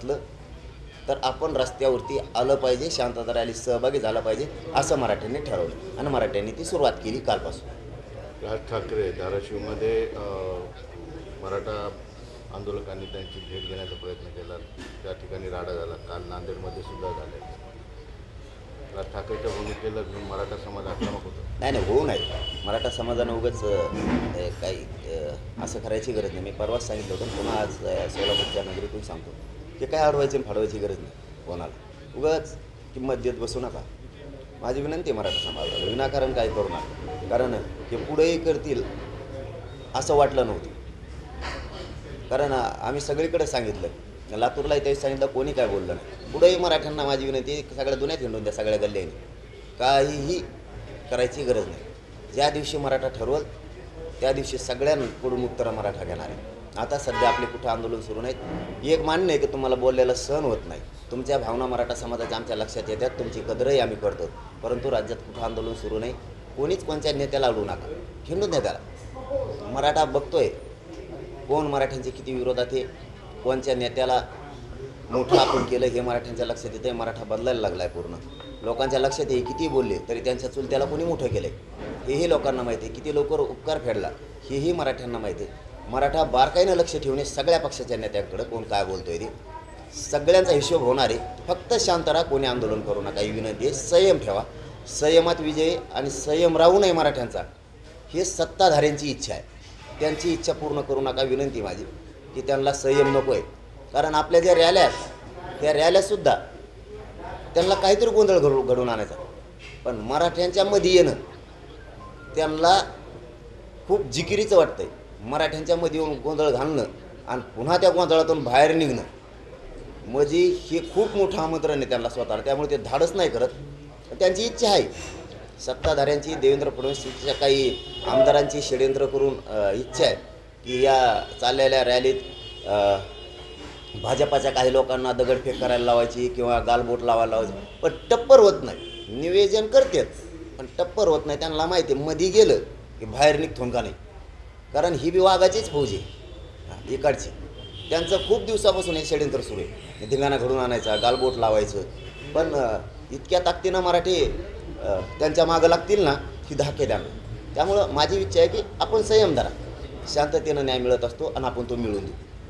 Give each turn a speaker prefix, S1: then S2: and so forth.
S1: असलं तर आपण रस्त्यावरती आलं पाहिजे शांतता रॅलीत सहभागी झाला पाहिजे असं मराठ्यांनी ठरवलं. आणि मराठ्यांनी ती सुरुवात केली कालपासून.
S2: राज ठाकरे धाराशिवमध्ये मराठा आंदोलकांनी त्यांची भेट घेण्याचा प्रयत्न केला. त्या ठिकाणी राडा झाला. काल नांदेडमध्ये सुद्धा झाले. राज ठाकरेच्या भूमिकेला घेऊन मराठा समाज आक्रमक होता.
S1: नाही नाही होऊ नये मराठा समाजानं उगाच काही असं करायची गरज नाही. मी परवाच सांगितलं होतं. पुन्हा आज सोलापूरच्या नगरीतून सांगतो. ते काय अडवायची आणि फाडवायची गरज नाही कोणाला. उगाच किंमत देत बसू नका. माझी विनंती आहे मराठा समाजाला. विनाकारण काय करू नका. कारण हे पुढेही करतील असं वाटलं नव्हतं. कारण आम्ही सगळीकडे सांगितलं. लातूरलाही इथे सांगितलं कोणी काय बोललं नाही. पुढेही मराठ्यांना माझी विनंती सगळ्या दुन्यात हिंडून द्या सगळ्या गल्ल्याने. काहीही करायची गरज नाही. ज्या दिवशी मराठा ठरवल त्या दिवशी सगळ्यांकडून उत्तरं मराठा घेणार आहे. आता सध्या आपले कुठं आंदोलन सुरू नाहीत. एक मान्य आहे की तुम्हाला बोललेलं सहन होत नाही. तुमच्या भावना मराठा समाजाच्या आमच्या लक्षात येतात. तुमची कदरही आम्ही करतो. परंतु राज्यात कुठं आंदोलन सुरू नाही कोणीच कोणत्या नेत्याला अडू नका. हिंदू नेत्याला. त्याला मराठा बघतोय. कोण मराठ्यांचे किती विरोधात आहे? कोणत्या नेत्याला मोठं आपण केलं हे मराठ्यांच्या लक्षात येतं मराठा बदलायला लागला आहे पूर्ण. लोकांच्या लक्षात येईल किती बोलले तरी त्यांच्या चुलत्याला कोणी मोठं केलं आहे हेही लोकांना माहिती आहे. किती लवकर उपकार फेडला हेही मराठ्यांना माहिती आहे. मराठा बारकाईनं लक्ष ठेवणे सगळ्या पक्षाच्या नेत्यांकडं कोण काय बोलतोय ते? सगळ्यांचा हिशोब होणार आहे. फक्त शांत राहा कोणी आंदोलन करू नका. ही विनंती आहे. संयम ठेवा. संयमात विजय आणि संयम राहू नये मराठ्यांचा. हे सत्ताधाऱ्यांची इच्छा आहे. त्यांची इच्छा पूर्ण करू नका. विनंती माझी की त्यांना संयम नको आहे. कारण आपल्या ज्या रॅल्या आहेत त्या रॅल्यासुद्धा त्यांना काहीतरी गोंधळ घडू घडून आणायचा. पण मराठ्यांच्या मध्ये येणं त्यांना खूप जिकिरीचं वाटतंय. मराठ्यांच्या मध्ये येऊन गोंधळ घालणं आणि पुन्हा त्या गोंधळातून बाहेर निघणं. म्हणजे हे खूप मोठं आमंत्रण आहे त्यांना स्वतःला. त्यामुळे ते धाडच नाही करत. पण त्यांची इच्छा आहे. सत्ताधाऱ्यांची देवेंद्र फडणवीसच्या काही आमदारांची षडयंत्र करून इच्छा आहे की या चाललेल्या रॅलीत भाजपाच्या काही लोकांना दगडफेक करायला लावायची किंवा गालबोट लावायला लावायची. पण टप्पर होत नाही. निवेदन करतात. पण टप्पर होत नाही. त्यांना माहिती आहे मध्ये गेलं की बाहेर निघतो का नाही. कारण ही बी वाघाचीच फौज आहे. इकडची. त्यांचं खूप दिवसापासून हे षडयंत्र सुरू आहे. धिंगाणा घडून आणायचा गालबोट लावायचं. पण इतक्या ताकदीनं मराठी त्यांच्या मागं लागतील ना ही धाके द्यानं त्यामुळं माझी इच्छा आहे की आपण संयम धरा. शांततेनं न्याय मिळत असतो आणि आपण तो मिळवून देऊ.